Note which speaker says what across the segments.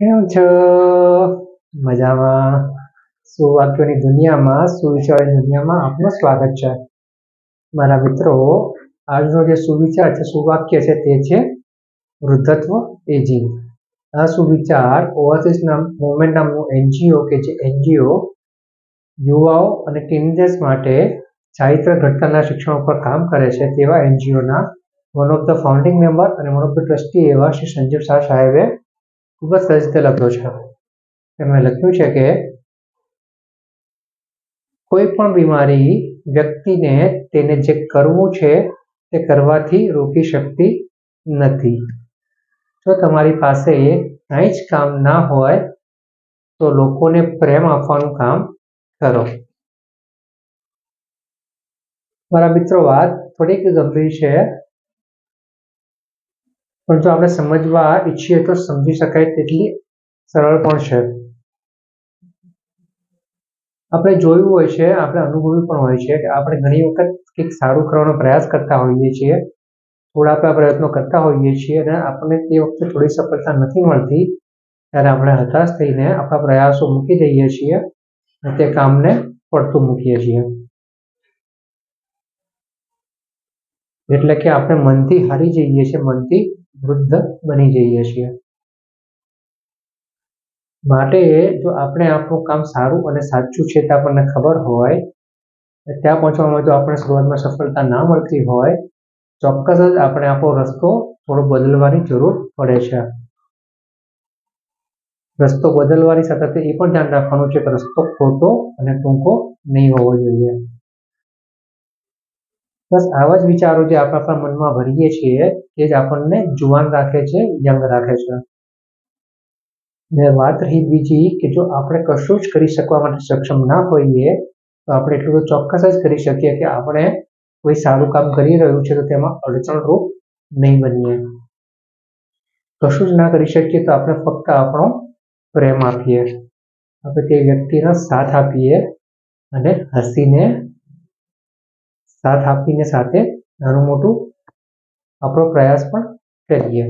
Speaker 1: કેમ છો? મજામાં. સુવાક્યોની દુનિયામાં, સુવિચારની દુનિયામાં આપનું સ્વાગત છે? મારા મિત્રો, આજનો જે સુવિચાર છે સુવાક્ય છે તે છે વૃદ્ધત્વ એજિંગ. આ સુવિચાર ઓવરસીઝ નામ, મુવમેન્ટ નામનું એનજીઓ કે જે એનજીઓ યુવાઓ અને ટીનેજર્સ માટે ચારિત્ર ઘટનાના શિક્ષણ ઉપર કામ કરે છે તેવા એનજીઓના one of the founding member અને વન ઓફ ધ ટ્રસ્ટી એવા શ્રી સંજીવ શાહ સાહેબે ખૂબ જ સરસ રીતે લખ્યો છે. તેમણે લખ્યું છે કે કોઈ પણ બીમારી વ્યક્તિને તેને જે કરવું છે તે કરવાથી રોકી શકતી નથી. જો તમારી પાસે કાંઈ જ કામ ના હોય, તો લોકોને પ્રેમ આપવાનું કામ કરો. મારા મિત્રો, વાત થોડીક ગંભીર છે. પણ જો આપણે સમજવા ઈચ્છીએ તો સમજી શકાય તેટલી સરળ પણ છે. આપણે જોયું હોય છે, આપણે અનુભવ્યું પણ હોય છે કે આપણે ઘણી વખત કંઈક સારું કરવાનો પ્રયાસ કરતા હોઈએ છીએ થોડા આપણા પ્રયત્નો કરતા હોઈએ છીએ અને આપણને તે વખતે થોડી સફળતા નથી મળતી, ત્યારે આપણે હતાશ થઈને આપણા પ્રયાસો મૂકી દઈએ છીએ અને તે કામને પડતું મૂકીએ છીએ. એટલે કે આપણે મનથી હારી જઈએ છીએ, મનથી વૃદ્ધ બની જઈએ છીએ. માટે જો આપણે આપણું કામ સારું અને સાચું છે તે આપણને ખબર હોય, ત્યાં પહોંચવામાં જો આપણે શરૂઆતમાં સફળતા ના મળતી હોય, ચોક્કસ જ આપણે આપણો રસ્તો થોડો બદલવાની જરૂર પડે છે. રસ્તો બદલવાની સાથે એ પણ ધ્યાન રાખવાનું છે કે રસ્તો ખોટો અને ટૂંકો નહીં હોવો જોઈએ. બસ આવા જ વિચારો જે આપણે આપણા મનમાં ભરીએ છીએ તે જ આપણને જુવાન રાખે છે, યંગ રાખે છે. ને વાત રહી બીજી કે જો આપણે કશું જ કરી શકવા માટે સક્ષમ ના હોઈએ, તો આપણે એટલું તો ચોક્કસ જ કરી શકીએ કે આપણે કોઈ સારું કામ કરી રહ્યું છે તો તેમાં અડચણરૂપ નહીં બનીએ. કશું જ ના કરી શકીએ તો આપણે ફક્ત આપણો પ્રેમ આપીએ. આપણે તે વ્યક્તિનો સાથ આપીએ અને હસીને સાથ આપીને સાથે નાનું મોટું આપણો પ્રયાસ પણ કરીએ.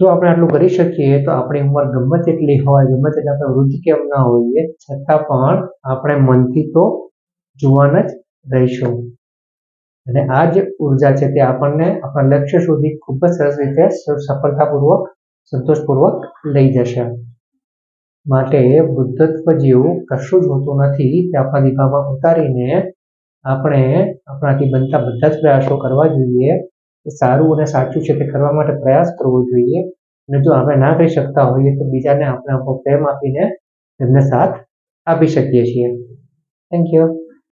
Speaker 1: જો આપણે આટલું કરી શકીએ તો આપણી ઉંમર ગમે તેટલી હોય, ગમે તેટલી આપણે વૃદ્ધ કેમ ના હોઈએ, છતાં પણ આપણે મનથી તો જુવાન જ રહીશું. અને આ જે ઊર્જા છે તે આપણને આપણા લક્ષ્ય સુધી ખૂબ જ સરસ રીતે સફળતાપૂર્વક, સંતોષપૂર્વક લઈ જશે. માટે વૃદ્ધત્વ જેવું કશું જ હોતું નથી. તે આપણા દીભામાં ઉતારીને આપણે આપણાથી બનતા બધા જ પ્રયાસો કરવા જોઈએ. સારું અને સાચું છે તે કરવા માટે પ્રયાસ કરવો જોઈએ. અને જો આપણે ના કરી શકતા હોઈએ તો બીજાને આપણે આપણો પ્રેમ આપીને તેમને સાથ આપી શકીએ છીએ. Thank you